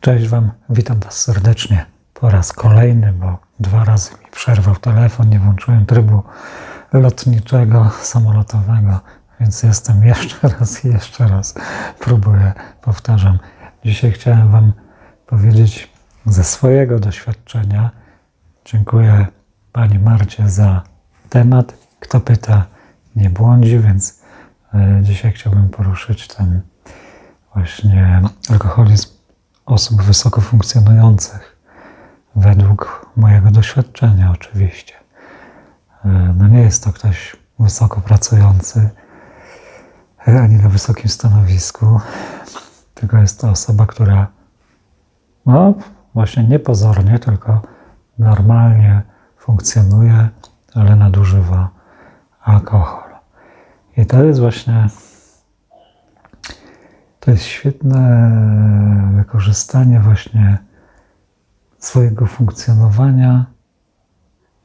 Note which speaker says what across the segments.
Speaker 1: Cześć Wam, witam Was serdecznie po raz kolejny, bo dwa razy mi przerwał telefon, nie włączyłem trybu lotniczego, samolotowego, więc jestem jeszcze raz i jeszcze raz. Próbuję, powtarzam. Dzisiaj chciałem Wam powiedzieć ze swojego doświadczenia. Dziękuję Pani Marcie za temat. Kto pyta, nie błądzi, więc e, dzisiaj chciałbym poruszyć ten właśnie alkoholizm osób wysoko funkcjonujących, według mojego doświadczenia oczywiście. E, No nie jest to ktoś wysoko pracujący, ani na wysokim stanowisku, tylko jest to osoba, która no właśnie niepozornie, tylko normalnie funkcjonuje, ale nadużywa alkohol. I to jest właśnie to jest świetne wykorzystanie właśnie swojego funkcjonowania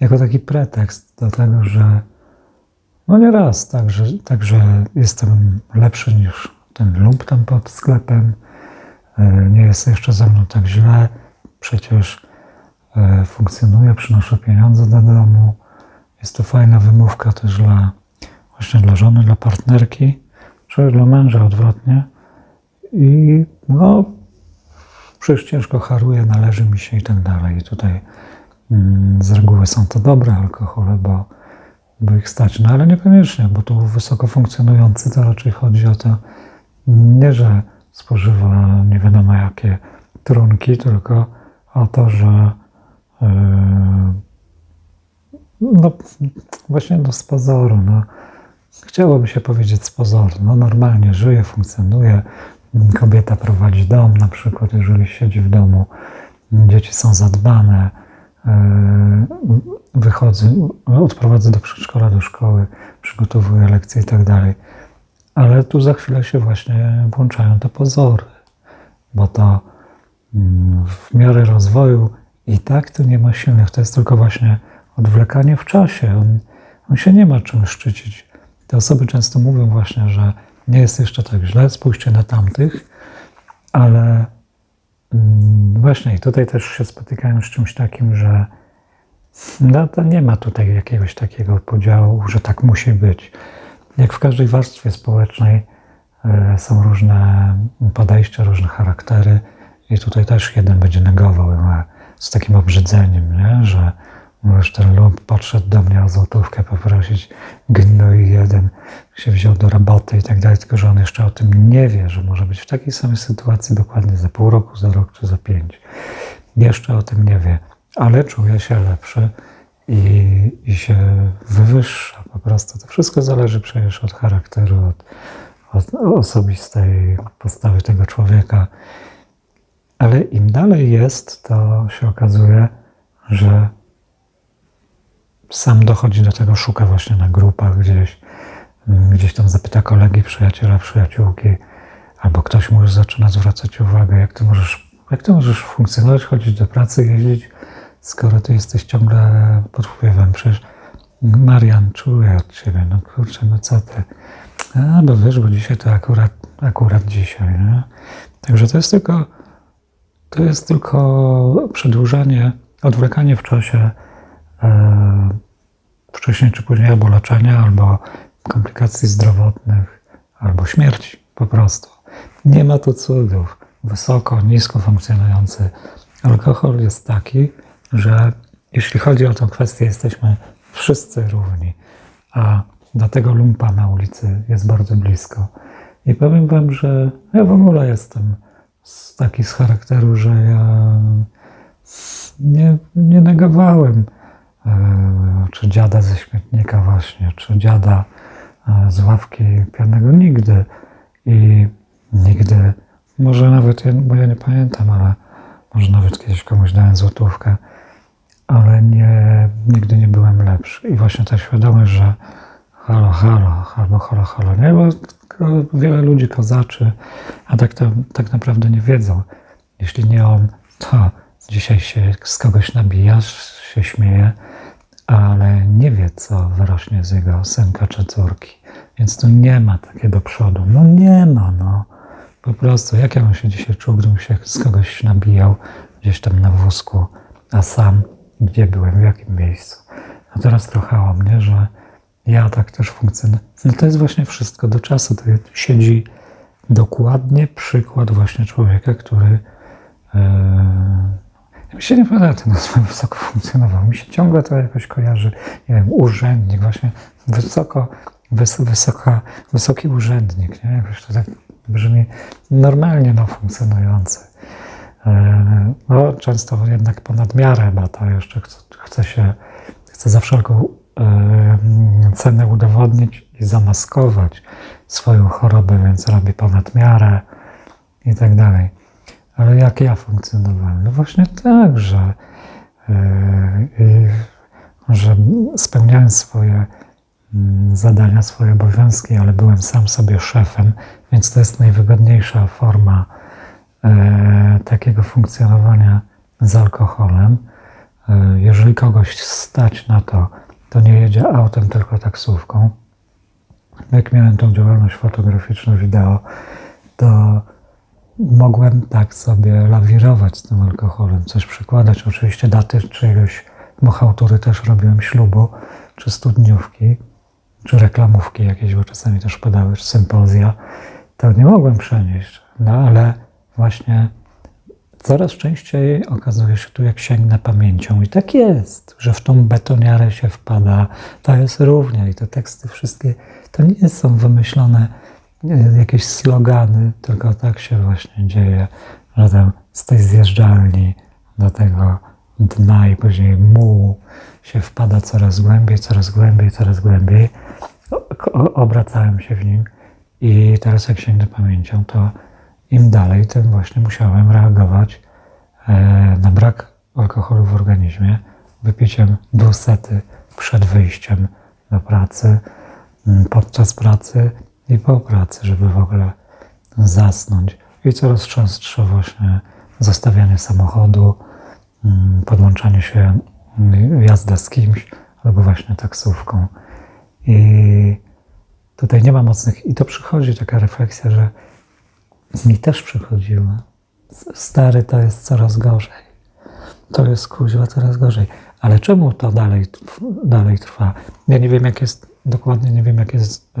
Speaker 1: jako taki pretekst do tego, że no nie raz, także, także jestem lepszy niż ten lub tam pod sklepem, e, nie jest jeszcze ze mną tak źle, przecież e, funkcjonuję, przynoszę pieniądze do domu, jest to fajna wymówka też dla właśnie dla żony, dla partnerki, czy dla męża odwrotnie. I no, przecież ciężko haruję, należy mi się i tak dalej. I tutaj mm, z reguły są to dobre alkohole, bo, bo ich stać. No ale niekoniecznie, bo tu wysoko funkcjonujący to raczej chodzi o to, nie że spożywa nie wiadomo jakie trunki, tylko o to, że yy, no właśnie no z pozoru, no, chciałoby się powiedzieć z pozoru, no normalnie żyje, funkcjonuje, kobieta prowadzi dom na przykład, jeżeli siedzi w domu, dzieci są zadbane, e, wychodzę, odprowadzę do przedszkola, do szkoły, przygotowuję lekcje i tak dalej. Ale tu za chwilę się właśnie włączają te pozory, bo to mm, w miarę rozwoju i tak to nie ma silnych, to jest tylko właśnie odwlekanie w czasie. On, on się nie ma czym szczycić. Te osoby często mówią właśnie, że nie jest jeszcze tak źle, spójrzcie na tamtych, ale mm, właśnie tutaj też się spotykają z czymś takim, że no to nie ma tutaj jakiegoś takiego podziału, że tak musi być. Jak w każdej warstwie społecznej e, są różne podejścia, różne charaktery i tutaj też jeden będzie negował e, z takim obrzydzeniem, nie? że Mówisz, ten lump podszedł do mnie o złotówkę poprosić, gnój jeden się wziął do roboty i tak dalej, tylko że on jeszcze o tym nie wie, że może być w takiej samej sytuacji dokładnie za pół roku, za rok czy za pięć. Jeszcze o tym nie wie, ale czuje się lepszy i, i się wywyższa po prostu. To wszystko zależy przecież od charakteru, od, od osobistej postawy tego człowieka. Ale im dalej jest, to się okazuje, że sam dochodzi do tego, szuka właśnie na grupach gdzieś, mm, gdzieś tam zapyta kolegi, przyjaciela, przyjaciółki, albo ktoś mu już zaczyna zwracać uwagę, jak ty możesz, jak ty możesz funkcjonować, chodzić do pracy, jeździć, skoro ty jesteś ciągle pod wpływem. Przecież Marian czuje od ciebie, no kurczę, no co ty. A, bo wiesz, bo dzisiaj to akurat, akurat dzisiaj, nie? Także to jest tylko, to jest tylko przedłużanie, odwlekanie w czasie wcześniej czy później albo leczenia, albo komplikacji zdrowotnych, albo śmierci po prostu. Nie ma tu cudów. Wysoko, nisko funkcjonujący alkohol jest taki, że jeśli chodzi o tę kwestię, jesteśmy wszyscy równi, a do tego lumpa na ulicy jest bardzo blisko. I powiem Wam, że ja w ogóle jestem taki z charakteru, że ja nie, nie negowałem e, czy dziada ze śmietnika właśnie, czy dziada e, z ławki pianego nigdy. I nigdy, może nawet, bo ja nie pamiętam, ale może nawet kiedyś komuś dałem złotówkę, ale nie, nigdy nie byłem lepszy. I właśnie ta świadomość, że halo, halo, albo halo, halo, nie, bo wiele ludzi kozaczy, a tak, to, tak naprawdę nie wiedzą. Jeśli nie on, to dzisiaj się z kogoś nabija, się śmieje, ale nie wie, co wyrośnie z jego synka czy córki. Więc tu nie ma takiego przodu. No nie ma, no. Po prostu, jak ja bym się dzisiaj czuł, gdybym się z kogoś nabijał gdzieś tam na wózku, a sam gdzie byłem, w jakim miejscu. A teraz trochę o mnie, że ja tak też funkcjonuję. No to jest właśnie wszystko do czasu. To siedzi dokładnie przykład właśnie człowieka, który Yy, mi się nie podoba ten nazwa wysoko funkcjonował. Mi się ciągle to jakoś kojarzy, nie wiem, urzędnik, właśnie wysoko, wys, wysoka, wysoki urzędnik, nie? Jakoś to tak brzmi normalnie no, funkcjonujący. Yy, no, często jednak ponad miarę, bo to jeszcze chce, chce się, chce za wszelką yy, cenę udowodnić i zamaskować swoją chorobę, więc robi ponad miarę i tak dalej. Ale jak ja funkcjonowałem? No właśnie tak, że, yy, że spełniałem swoje yy, zadania, swoje obowiązki, ale byłem sam sobie szefem, więc to jest najwygodniejsza forma yy, takiego funkcjonowania z alkoholem. Jeżeli kogoś stać na to, to nie jedzie autem, tylko taksówką. Jak miałem tą działalność fotograficzną, wideo, to mogłem tak sobie lawirować z tym alkoholem, coś przykładać. Oczywiście daty czyjegoś mochałtury też robiłem ślubu, czy studniówki, czy reklamówki jakieś, bo czasami też padały, czy sympozja. To nie mogłem przenieść, no ale właśnie coraz częściej okazuje się tu, jak sięgnę pamięcią. I tak jest, że w tą betoniarę się wpada. To jest równia i te teksty wszystkie, to nie są wymyślone jakieś slogany, tylko tak się właśnie dzieje, że tam z tej zjeżdżalni do tego dna i później mułu się wpada coraz głębiej, coraz głębiej, coraz głębiej. Obracałem się w nim i teraz jak sięgnę pamięcią, to im dalej, tym właśnie musiałem reagować e, na brak alkoholu w organizmie, wypiciem dwusety przed wyjściem do pracy, podczas pracy i po pracy, żeby w ogóle zasnąć. I coraz częstsze właśnie zostawianie samochodu, mm, podłączanie się, mm, jazda z kimś albo właśnie taksówką. I tutaj nie ma mocnych, i to przychodzi taka refleksja, że mi też przychodziło. Stary to jest coraz gorzej. To jest kuźwa coraz gorzej. Ale czemu to dalej, dalej trwa? Ja nie wiem, jak jest dokładnie nie wiem, jak jest e,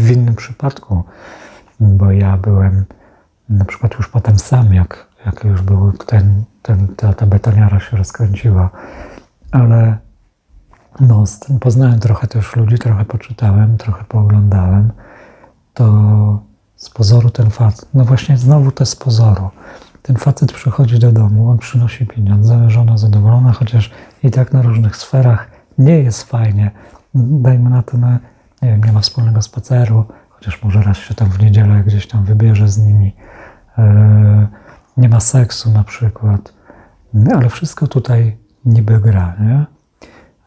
Speaker 1: w innym przypadku, bo ja byłem na przykład już potem sam, jak, jak już był ten, ten, ta, ta betoniara się rozkręciła, ale no, poznałem trochę też ludzi, trochę poczytałem, trochę pooglądałem, to z pozoru ten facet, no właśnie znowu to z pozoru. Ten facet przychodzi do domu, on przynosi pieniądze, żona zadowolona, chociaż i tak na różnych sferach nie jest fajnie dajmy na to, na, nie wiem, nie ma wspólnego spaceru, chociaż może raz się tam w niedzielę gdzieś tam wybierze z nimi. E, nie ma seksu na przykład, no, ale wszystko tutaj niby gra, nie?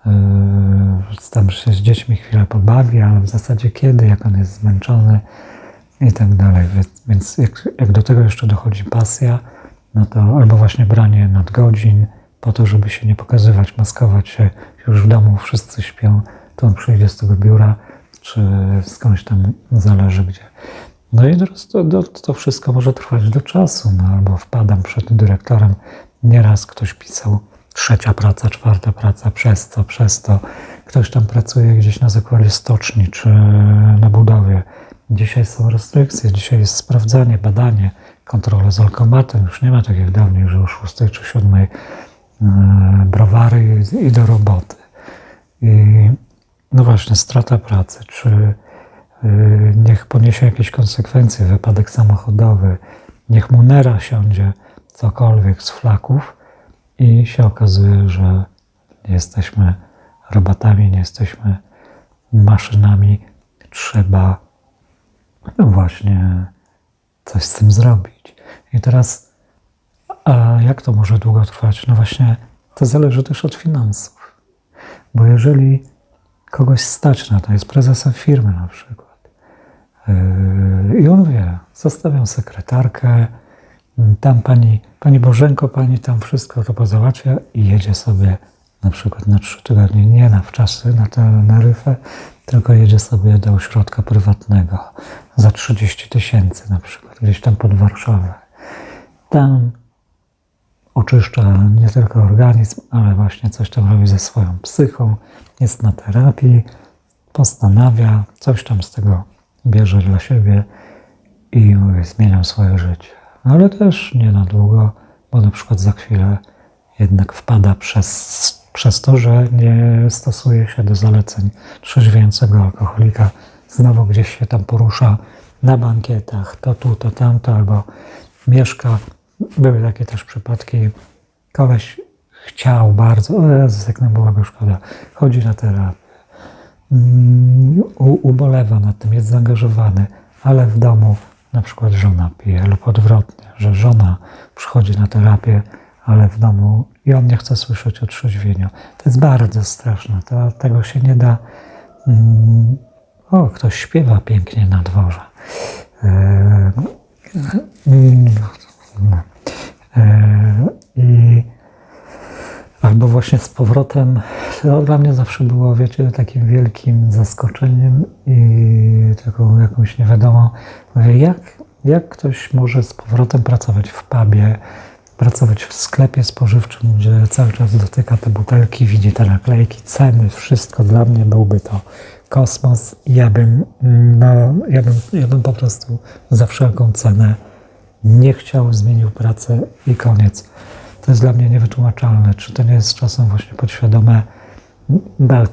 Speaker 1: E, tam się z dziećmi chwilę pobawi, ale w zasadzie kiedy, jak on jest zmęczony i tak dalej. Więc jak, jak do tego jeszcze dochodzi pasja, no to albo właśnie branie nadgodzin po to, żeby się nie pokazywać, maskować się, już w domu wszyscy śpią, to on przyjdzie z tego biura, czy skądś tam zależy gdzie. No i to, to, to wszystko może trwać do czasu, no albo wpadam przed dyrektorem. Nieraz ktoś pisał trzecia praca, czwarta praca, przez co, przez to. Ktoś tam pracuje gdzieś na zakładzie stoczni czy na budowie. Dzisiaj są restrykcje, dzisiaj jest sprawdzanie, badanie, kontrole z alkomatem. Już nie ma tak jak dawniej, że o 6 czy 7 e, browary i do roboty. I no właśnie, strata pracy, czy y, niech poniesie jakieś konsekwencje, wypadek samochodowy, niech mu nera siądzie cokolwiek z flaków i się okazuje, że nie jesteśmy robotami, nie jesteśmy maszynami, trzeba no właśnie coś z tym zrobić. I teraz, a jak to może długo trwać? No właśnie, to zależy też od finansów. Bo jeżeli kogoś stać na to, jest prezesem firmy na przykład. Yy, I on wie, zostawiam sekretarkę, tam pani, pani Bożenko, pani tam wszystko to pozałatwia i jedzie sobie na przykład na trzy tygodnie, nie na wczasy, na Teneryfę, tylko jedzie sobie do ośrodka prywatnego za 30 tysięcy na przykład, gdzieś tam pod Warszawę. Tam oczyszcza nie tylko organizm, ale właśnie coś tam robi ze swoją psychą, jest na terapii, postanawia, coś tam z tego bierze dla siebie i mówię, zmieniam swoje życie. Ale też nie na długo, bo na przykład za chwilę jednak wpada przez, przez to, że nie stosuje się do zaleceń trzeźwiejącego alkoholika. Znowu gdzieś się tam porusza na bankietach, to tu, to tamto, albo mieszka. Były takie też przypadki. Koleś chciał bardzo, o Jezus, jak nam była go szkoda, chodzi na terapię, mm, u- ubolewa nad tym, jest zaangażowany, ale w domu na przykład żona pije lub odwrotnie, że żona przychodzi na terapię, ale w domu i on nie chce słyszeć o trzeźwieniu. To jest bardzo straszne, to, tego się nie da. Mm, o, ktoś śpiewa pięknie na dworze. E, mm, no. E, I albo właśnie z powrotem, to dla mnie zawsze było, wiecie, takim wielkim zaskoczeniem i taką jakąś niewiadomą, mówię, jak, jak ktoś może z powrotem pracować w pubie, pracować w sklepie spożywczym, gdzie cały czas dotyka te butelki, widzi te naklejki, ceny, wszystko dla mnie byłby to kosmos. Ja bym, no, ja bym, ja bym po prostu za wszelką cenę nie chciał, zmienił pracę i koniec. To jest dla mnie niewytłumaczalne. Czy to nie jest czasem właśnie podświadome?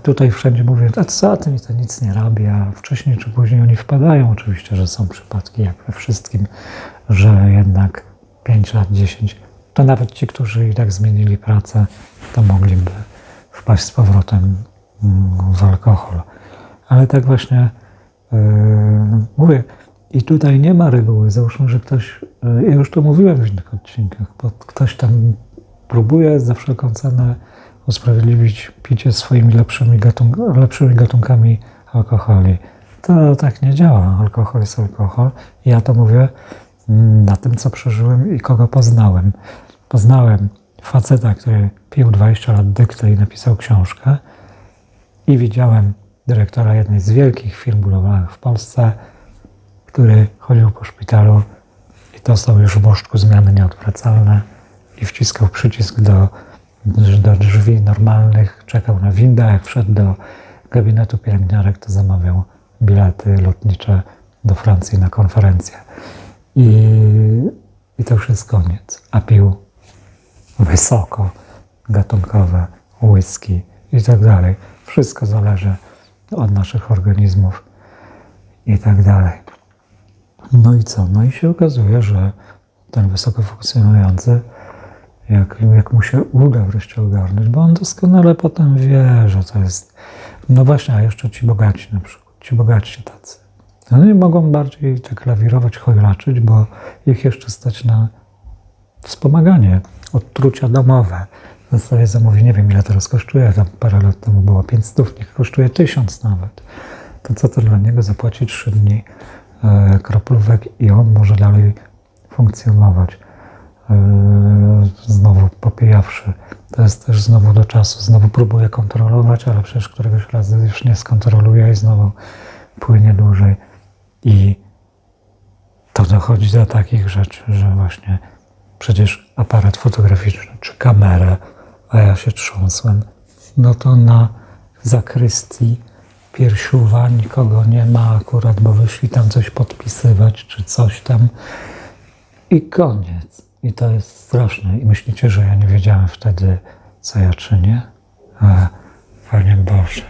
Speaker 1: Tutaj wszędzie mówię, a co ty mi to nic nie robi, a wcześniej czy później oni wpadają. Oczywiście, że są przypadki, jak we wszystkim, że jednak 5 lat, 10, to nawet ci, którzy i tak zmienili pracę, to mogliby wpaść z powrotem mm, w alkohol. Ale tak właśnie yy, mówię, i tutaj nie ma reguły. Załóżmy, że ktoś, yy, ja już to mówiłem w innych odcinkach, bo ktoś tam próbuje za wszelką cenę usprawiedliwić picie swoimi lepszymi, gatunk lepszymi gatunkami alkoholi. To tak nie działa. Alkohol jest alkohol. Ja to mówię mm, na tym, co przeżyłem i kogo poznałem. Poznałem faceta, który pił 20 lat dykty i napisał książkę i widziałem dyrektora jednej z wielkich firm budowlanych w Polsce, który chodził po szpitalu i dostał już w bożku zmiany nieodwracalne i wciskał przycisk do, do drzwi normalnych, czekał na windę, jak wszedł do gabinetu pielęgniarek, to zamawiał bilety lotnicze do Francji na konferencję. I, i to już jest koniec. A pił wysoko gatunkowe whisky i tak dalej. Wszystko zależy od naszych organizmów i tak dalej. No i co? No i się okazuje, że ten wysoko funkcjonujący, jak, jak mu się uda wreszcie ogarnąć, bo on doskonale potem wie, że to jest. No właśnie, a jeszcze ci bogaci na przykład, ci bogaci tacy. Oni mogą bardziej tak lawirować, chojraczyć, bo ich jeszcze stać na wspomaganie, odtrucia domowe. W zasadzie zamówi, nie wiem ile teraz kosztuje, tam parę lat temu było 500, niech kosztuje 1000 nawet. To co to dla niego zapłaci 3 dni kroplówek i on może dalej funkcjonować. E, znowu popijawszy. To jest też znowu do czasu. Znowu próbuje kontrolować, ale przecież któregoś razu już nie skontroluje i znowu płynie dłużej. I to dochodzi do takich rzeczy, że właśnie przecież aparat fotograficzny czy kamerę, a ja się trząsłem, no to na zakrystii piersiuwa nikogo nie ma akurat, bo wyszli tam coś podpisywać czy coś tam i koniec. I to jest straszne. I myślicie, że ja nie wiedziałem wtedy, co ja czynię? A, Panie Boże,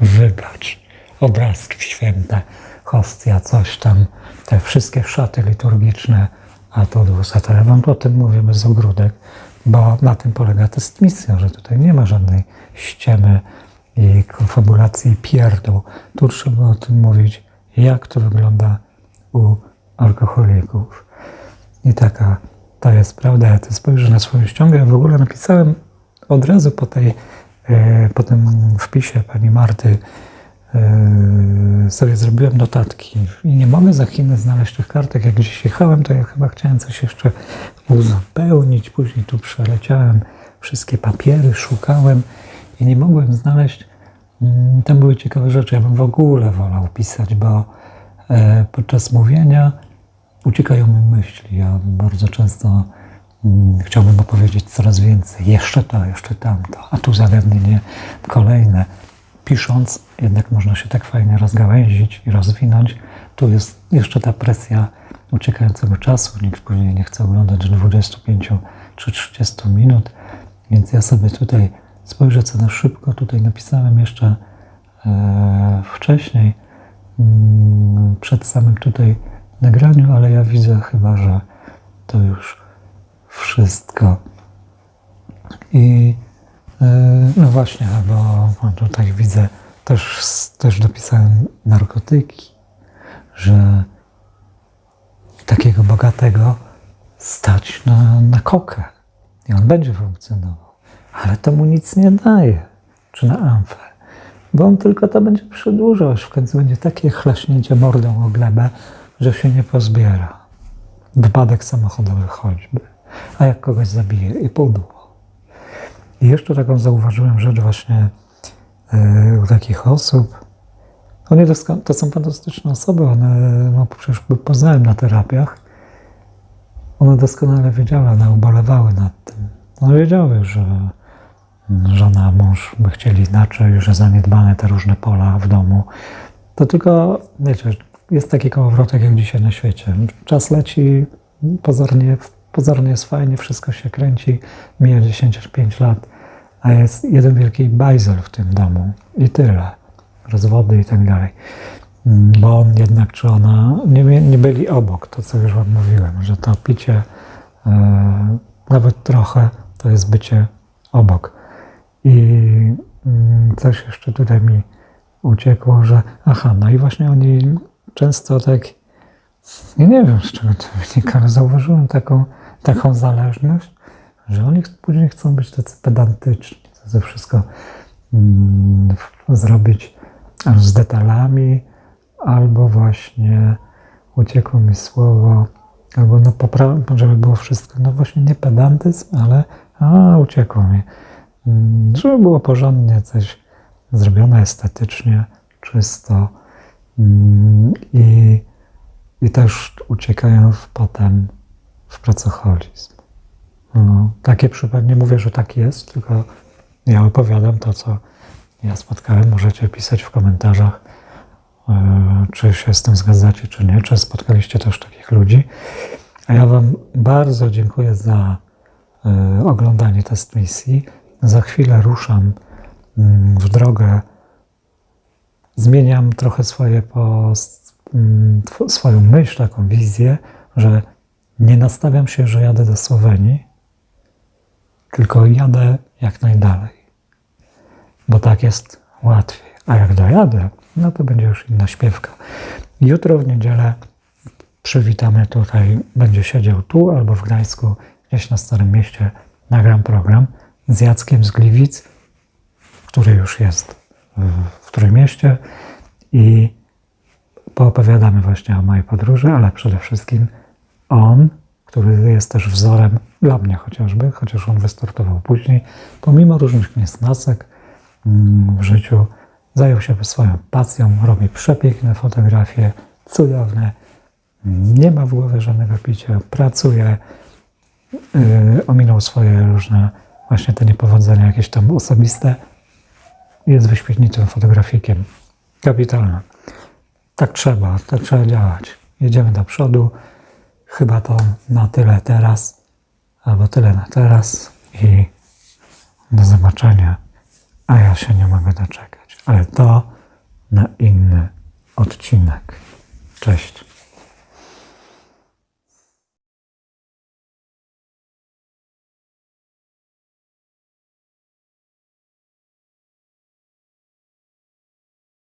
Speaker 1: wybacz, obrazki święte, hostia, coś tam, te wszystkie szaty liturgiczne, a to dłusa, to ja wam o tym mówię bez ogródek, bo na tym polega test misja, że tutaj nie ma żadnej ściemy i konfabulacji i pierdół. Tu trzeba o tym mówić, jak to wygląda u alkoholików. I taka to jest prawda. Ja to spojrzę na swoją ściągę. Ja w ogóle napisałem od razu po, tej, e, po tym wpisie pani Marty e, sobie zrobiłem notatki i nie mogę za Chiny znaleźć tych kartek. Jak gdzieś jechałem, to ja chyba chciałem coś jeszcze uzupełnić. Później tu przeleciałem wszystkie papiery, szukałem i nie mogłem znaleźć Mm, Tam były ciekawe rzeczy. Ja bym w ogóle wolał pisać, bo e, podczas mówienia uciekają mi myśli. Ja bardzo często mm, chciałbym opowiedzieć coraz więcej. Jeszcze to, jeszcze tamto, a tu zagadnienie kolejne. Pisząc, jednak można się tak fajnie rozgałęzić i rozwinąć. Tu jest jeszcze ta presja uciekającego czasu. Nikt później nie chce oglądać 25 czy 30 minut, więc ja sobie tutaj spojrzę, co na szybko. Tutaj napisałem jeszcze e, wcześniej, mm, przed samym tutaj nagraniu, ale ja widzę chyba, że to już wszystko. I e, no właśnie, bo tutaj widzę, też, też dopisałem narkotyki, że takiego bogatego stać na, na kokę i on będzie funkcjonował, ale to mu nic nie daje, czy na amfę, bo on tylko to będzie przedłużał, aż w końcu będzie takie chlaśnięcie mordą o glebę, że się nie pozbiera. Wypadek samochodowy choćby, a jak kogoś zabije i pudło. I jeszcze taką zauważyłem rzecz właśnie yy, u takich osób, one doska- to są fantastyczne osoby, one, no przecież poznałem na terapiach, one doskonale wiedziały, one ubolewały nad tym. One wiedziały, że żona, mąż by chcieli inaczej, że zaniedbane te różne pola w domu. To tylko, wiecie, jest taki kołowrotek jak dzisiaj na świecie. Czas leci, pozornie, pozornie jest fajnie, wszystko się kręci, mija 10-5 lat, a jest jeden wielki bajzel w tym domu i tyle. Rozwody i tak dalej. Bo on jednak, czy ona, nie, nie byli obok, to co już Wam mówiłem, że to picie e, nawet trochę to jest bycie obok. I mm, coś jeszcze tutaj mi uciekło, że aha, no i właśnie oni często tak, ja nie wiem z czego to wynika, ale zauważyłem taką, taką zależność, że oni później chcą być tacy pedantyczni, to wszystko mm, zrobić aż z detalami, albo właśnie uciekło mi słowo, albo no żeby było wszystko, no właśnie nie pedantyzm, ale a, uciekło mi. Mm, Żeby było porządnie coś zrobione estetycznie, czysto mm, i, i też uciekają w, potem w pracoholizm. No, takie przypadki, nie mówię, że tak jest, tylko ja opowiadam to, co ja spotkałem. Możecie pisać w komentarzach, e, czy się z tym zgadzacie, czy nie, czy spotkaliście też takich ludzi. A ja Wam bardzo dziękuję za e, oglądanie test misji. Za chwilę ruszam mm, w drogę. Zmieniam trochę swoje mm, swoją myśl, taką wizję, że nie nastawiam się, że jadę do Słowenii, tylko jadę jak najdalej. Bo tak jest łatwiej. A jak dojadę, no to będzie już inna śpiewka. Jutro w niedzielę przywitamy tutaj, będzie siedział tu albo w Gdańsku, gdzieś na Starym Mieście, nagram program z Jackiem z Gliwic, który już jest w- Trójmieście i poopowiadamy właśnie o mojej podróży, ale przede wszystkim on, który jest też wzorem dla mnie chociażby, chociaż on wystartował później, pomimo różnych niesnasek mm, w życiu, zajął się swoją pasją, robi przepiękne fotografie, cudowne, nie ma w głowie żadnego picia, pracuje, yy, ominął swoje różne właśnie te niepowodzenia jakieś tam osobiste, jest wyśmienitym fotografikiem. Kapitalne. Tak trzeba, tak trzeba działać. Jedziemy do przodu. Chyba to na tyle teraz, albo tyle na teraz i do zobaczenia. A ja się nie mogę doczekać. Ale to na inny odcinek. Cześć.